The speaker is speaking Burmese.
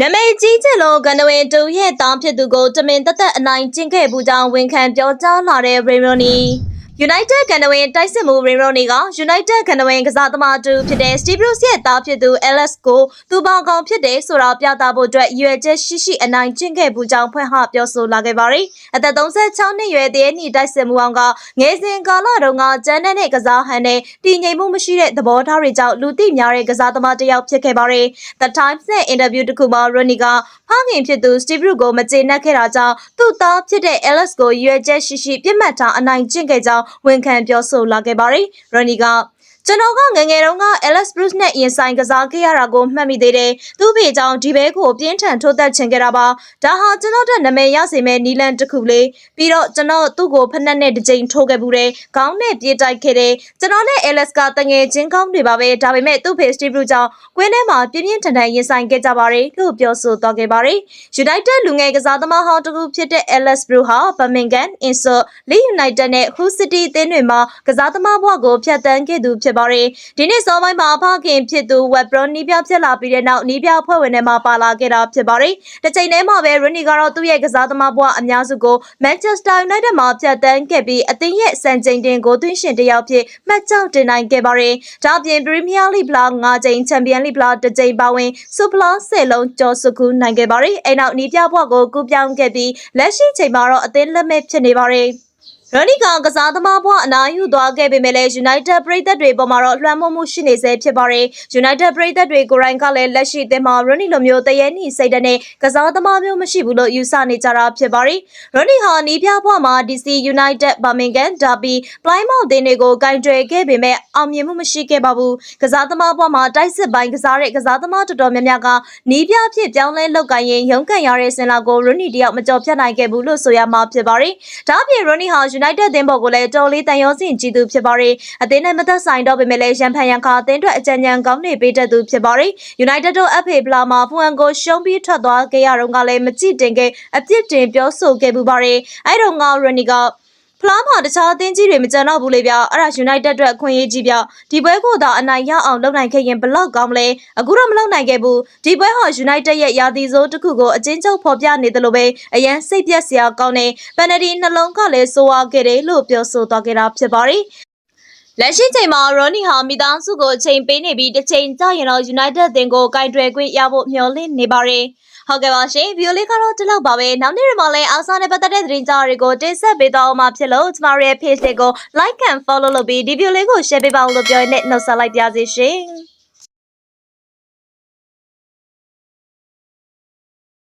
နမိတ်ကြီးကျလို့ကန္နဝင်တူရဲ့တောင်းဖြစ်သူကိုတမင်တက်တက်အနိုင်ကျင့်ခဲ့မှုကြောင့်ဝန်ခံပြောကြားလာတဲ့ရေရိုနီ United ကန္နဝင်တိုက်စစ်မှုရေရိုနီက United ကန္နဝင်ကစားသမားတူဖြစ်တဲ့ Steve Bruce ရဲ့တားဖြစ်သူ Alex ကိုသူပေါကောင်ဖြစ်တယ်ဆိုတာပြသဖို့အတွက်ရွယ်ချက်ရှိရှိအနိုင်ကျင့်ခဲ့မှုကြောင့်ဖွင့်ဟပြောဆိုလာခဲ့ပါတယ်။အသက်36နှစ်ရွယ်တဲ့နီတိုက်စစ်မှုအောင်ကငယ်စဉ်ကာလတုန်းကကျန်းတဲ့ကစားဟန်နဲ့တည်ငြိမ်မှုမရှိတဲ့သဘောထားတွေကြောင့်လူသိများတဲ့ကစားသမားတစ်ယောက်ဖြစ်ခဲ့ပါတယ်။ The Times နဲ့အင်တာဗျူးတစ်ခုမှာ Ronnie ကဖခင်ဖြစ်သူ Steve Bruce ကိုမကျေနပ်ခဲ့တာကြောင့်သူ့သားဖြစ်တဲ့ Alex ကိုရွယ်ချက်ရှိရှိပြစ်မှတ်ထားအနိုင်ကျင့်ခဲ့ကြောင်းဝန်ခံပြောဆိုလာခဲ့ပါတယ်။ Ronnie က ကျွန်တော်ကငယ်ငယ်တုန်းက Alex Bruce နဲ့ရင်ဆိုင်ကစားခဲ့ရတာကိုမှတ်မိသေးတယ်။သူ့ဖေကြောင့်ဒီဘဲကိုပြင်းထန်ထိုးသက်ချင်ခဲ့တာပါ။ဒါဟာကျွန်တော်တို့နာမည်ရစေမဲ့နီလန်တစ်ခုလေ။ပြီးတော့ကျွန်တော်သူ့ကိုဖက်နှက်နဲ့တစ်ကြိမ်ထိုးခဲ့ဘူးတယ်။ခေါင်းနဲ့ပြေးတိုက်ခဲ့တယ်။ကျွန်တော်နဲ့ Alex ကတငယ်ချင်းကောင်းတွေပါပဲ။ဒါပေမဲ့သူ့ဖေ Steve Bruce ကြောင့်ကွင်းထဲမှာပြင်းပြင်းထန်ထန်ရင်ဆိုင်ခဲ့ကြပါတယ်လို့ပြောဆိုသွားခဲ့ပါတယ်။ United လူငယ်ကစားသမားဟောင်းတစ်ခုဖြစ်တဲ့ Alex Bruce ဟာ Birmingham, Insult, Leeds United နဲ့ Hull City အသင်းတွေမှာကစားသမားဘဝကိုဖျက်ဆီးခဲ့သူဖြစ်ပါတယ်။ဒီနေ့စောပိုင်းမှာဖခင်ဖြစ်သူ Webro နီးပြဖြစ်လာပြီးတဲ့နောက်နီးပြဖွဲ့ဝင်ထဲမှာပါလာခဲ့တာဖြစ်ပါတယ်။တစ်ချိန်တည်းမှာပဲ Rooney ကတော့သူ့ရဲ့ကစားသမားဘဝအများစုကို Manchester United မှာဖျက်ဆီးခဲ့ပြီးအသင်းရဲ့စံချိန်တင်ဂိုးသွင်းရှင်တစ်ယောက်ဖြစ်မှတ်ကျောက်တင်နိုင်ခဲ့ပါတယ်။ဒါ့အပြင် Premier League ဖလား၅ကြိမ် Champions League ဖလားတစ်ကြိမ်ပါဝင် Super 10လုံးကျော်စုကူးနိုင်ခဲ့ပါတယ်။အဲနောက်နီးပြဘဝကိုကူးပြောင်းခဲ့ပြီးလက်ရှိချိန်မှာတော့အသင်းလက်မဲ့ဖြစ်နေပါတယ်။ ရိုနီကကစားသမားဘဝအနားယူသွားခဲ့ပေမဲ့လည်း United ပရိသတ်တွေပေါ်မှာတော့လွှမ်းမိုးမှုရှိနေဆဲဖြစ်ပါတယ်။ United ပရိသတ်တွေကိုယ်တိုင်ကလည်းလက်ရှိအသင်းမှာရိုနီလိုမျိုးတရေနီစိတ်ဓာတ်နဲ့ကစားသမားမျိုးမရှိဘူးလို့ယူဆနေကြတာဖြစ်ပါတယ်။ရိုနီဟာနီးပြဘဝမှာ DC United, Birmingham, Derby, Plymouth အသင်းတွေကိုကင်တွယ်ခဲ့ပေမဲ့အောင်မြင်မှုမရှိခဲ့ပါဘူး။ကစားသမားဘဝမှာတိုက်စစ်ပိုင်းကစားတဲ့ကစားသမားတော်တော်များများကနီးပြဖြစ်ပြောင်းလဲလောက်ကိုင်းရင်ရုန်းကန်ရတဲ့စင်လာကိုရိုနီတယောက်မကြော်ဖြတ်နိုင်ခဲ့ဘူးလို့ဆိုရမှာဖြစ်ပါတယ်။ဒါ့အပြင်ရိုနီဟာ United အသင်းပေါ်ကိုလည်းတော်လေးတန်ရောစင်ကြည့်သူဖြစ်ပါတယ်။အသင်းနဲ့မသက်ဆိုင်တော့ပေမဲ့လည်းရန်ဖန်ရန်ခါအသင်းအတွက်အကြံဉာဏ်ကောင်းတွေပေးတတ်သူဖြစ်ပါတယ်။ United တို့ FA ဖလားမှာဖူအန်ကိုရှုံးပြီးထွက်သွားခဲ့ရတော့ကလည်းမကြည့်တင်ခဲ့အပြစ်တင်ပြောဆိုခဲ့ပူပါတယ်။အဲတော့ငါရိုနီက ဖလားမှာတခြားအသင်းကြီးတွေမကြံတော့ဘူးလေဗျအဲ့ဒါ United အတွက်အခွင့်အရေးကြီးဗျဒီပွဲကိုသာအနိုင်ရအောင်လုပ်နိုင်ခဲ့ရင်ဘလောက်ကောင်းမလဲအခုတော့မလုပ်နိုင်ခဲ့ဘူးဒီပွဲဟာ United ရဲ့ရာသီစိုးတစ်ခုကိုအချင်းချုပ်ဖော်ပြနေတယ်လို့ပဲအရန်စိတ်ပြက်စရာကောင်းတဲ့ပန်နဒီနှလုံးကလည်းစိုးဝါခဲ့တယ်လို့ပြောဆိုသွားခဲ့တာဖြစ်ပါတယ်လက်ရှိချိန်မှာရော်နီဟာမိသားစုကိုအချိန်ပေးနေပြီးတစ်ချိန်ကြာရင်တော့ United အသင်းကိုကင်တွယ်ခွင့်ရဖို့မျှော်လင့်နေပါတယ်။ ဟုတ်ကဲ့ပါရှင်ဗီဒီယိုလေးကတော့ဒီလောက်ပါပဲနောက်နေ့တွေမှာလည်းအားစားနဲ့ပတ်သက်တဲ့သတင်းကြားတွေကိုတင်ဆက်ပေးသွားအောင်မှာဖြစ်လို့ကျမတို့ရဲ့ page လေးကို like and follow လုပ်ပြီးဒီဗီဒီယိုလေးကို share ပေးပါဦးလို့ပြောရင်းနဲ့နှုတ်ဆက်လိုက်ပါရစေရှင်။